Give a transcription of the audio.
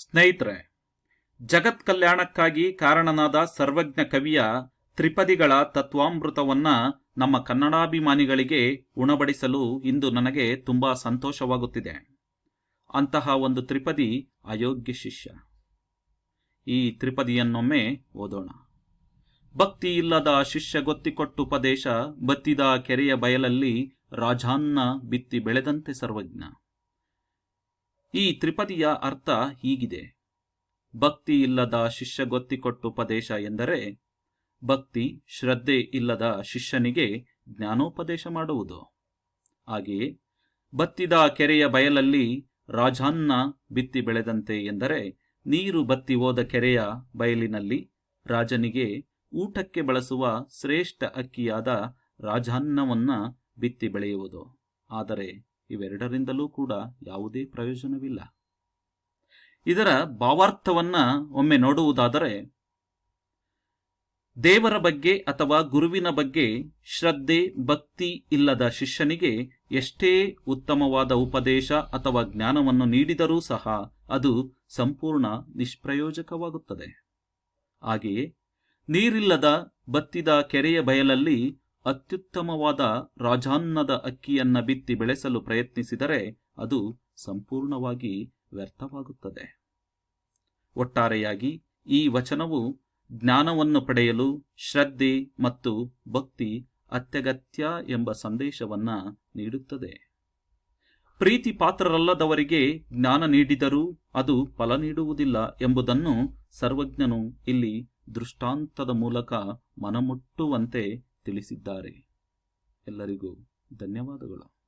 ಸ್ನೇಹಿತರೆ, ಜಗತ್ ಕಲ್ಯಾಣಕ್ಕಾಗಿ ಕಾರಣನಾದ ಸರ್ವಜ್ಞ ಕವಿಯ ತ್ರಿಪದಿಗಳ ತತ್ವಾಮೃತವನ್ನ ನಮ್ಮ ಕನ್ನಡಾಭಿಮಾನಿಗಳಿಗೆ ಉಣಬಡಿಸಲು ಇಂದು ನನಗೆ ತುಂಬಾ ಸಂತೋಷವಾಗುತ್ತಿದೆ. ಅಂತಹ ಒಂದು ತ್ರಿಪದಿ ಅಯೋಗ್ಯ ಶಿಷ್ಯ. ಈ ತ್ರಿಪದಿಯನ್ನೊಮ್ಮೆ ಓದೋಣ. ಭಕ್ತಿ ಇಲ್ಲದ ಶಿಷ್ಯ ಗೊತ್ತಿಕೊಟ್ಟು ಉಪದೇಶ, ಬತ್ತಿದ ಕೆರೆಯ ಬಯಲಲ್ಲಿ ರಾಜಾನ್ನ ಬಿತ್ತಿ ಬೆಳೆದಂತೆ ಸರ್ವಜ್ಞ. ಈ ತ್ರಿಪದಿಯ ಅರ್ಥ ಹೀಗಿದೆ. ಭಕ್ತಿ ಇಲ್ಲದ ಶಿಷ್ಯ ಗೊತ್ತಿಕೊಟ್ಟು ಉಪದೇಶ ಎಂದರೆ, ಭಕ್ತಿ ಶ್ರದ್ಧೆ ಇಲ್ಲದ ಶಿಷ್ಯನಿಗೆ ಜ್ಞಾನೋಪದೇಶ ಮಾಡುವುದು. ಹಾಗೆಯೇ, ಬತ್ತಿದ ಕೆರೆಯ ಬಯಲಲ್ಲಿ ರಾಜಾನ್ನ ಬಿತ್ತಿ ಬೆಳೆದಂತೆ ಎಂದರೆ, ನೀರು ಬತ್ತಿ ಹೋದ ಕೆರೆಯ ಬಯಲಿನಲ್ಲಿ ರಾಜನಿಗೆ ಊಟಕ್ಕೆ ಬಳಸುವ ಶ್ರೇಷ್ಠ ಅಕ್ಕಿಯಾದ ರಾಜಾನ್ನವನ್ನ ಬಿತ್ತಿ ಬೆಳೆಯುವುದು. ಆದರೆ ಇವೆರಡರಿಂದಲೂ ಕೂಡ ಯಾವುದೇ ಪ್ರಯೋಜನವಿಲ್ಲ. ಇದರ ಭಾವಾರ್ಥವನ್ನ ಒಮ್ಮೆ ನೋಡುವುದಾದರೆ, ದೇವರ ಬಗ್ಗೆ ಅಥವಾ ಗುರುವಿನ ಬಗ್ಗೆ ಶ್ರದ್ಧೆ, ಭಕ್ತಿ ಇಲ್ಲದ ಶಿಷ್ಯನಿಗೆ ಎಷ್ಟೇ ಉತ್ತಮವಾದ ಉಪದೇಶ ಅಥವಾ ಜ್ಞಾನವನ್ನು ನೀಡಿದರೂ ಸಹ ಅದು ಸಂಪೂರ್ಣ ನಿಷ್ಪ್ರಯೋಜಕವಾಗುತ್ತದೆ. ಹಾಗೆಯೇ ನೀರಿಲ್ಲದ ಬತ್ತಿದ ಕೆರೆಯ ಬಯಲಲ್ಲಿ ಅತ್ಯುತ್ತಮವಾದ ರಾಜಾನ್ನದ ಅಕ್ಕಿಯನ್ನ ಬಿತ್ತಿ ಬೆಳೆಸಲು ಪ್ರಯತ್ನಿಸಿದರೆ ಅದು ಸಂಪೂರ್ಣವಾಗಿ ವ್ಯರ್ಥವಾಗುತ್ತದೆ. ಒಟ್ಟಾರೆಯಾಗಿ ಈ ವಚನವು ಜ್ಞಾನವನ್ನು ಪಡೆಯಲು ಶ್ರದ್ಧೆ ಮತ್ತು ಭಕ್ತಿ ಅತ್ಯಗತ್ಯ ಎಂಬ ಸಂದೇಶವನ್ನ ನೀಡುತ್ತದೆ. ಪ್ರೀತಿ ಪಾತ್ರರಲ್ಲದವರಿಗೆ ಜ್ಞಾನ ನೀಡಿದರೂ ಅದು ಫಲ ನೀಡುವುದಿಲ್ಲ ಎಂಬುದನ್ನು ಸರ್ವಜ್ಞನು ಇಲ್ಲಿ ದೃಷ್ಟಾಂತದ ಮೂಲಕ ಮನಮುಟ್ಟುವಂತೆ ತಿಳಿಸಿದ್ದಾರೆ. ಎಲ್ಲರಿಗೂ ಧನ್ಯವಾದಗಳು.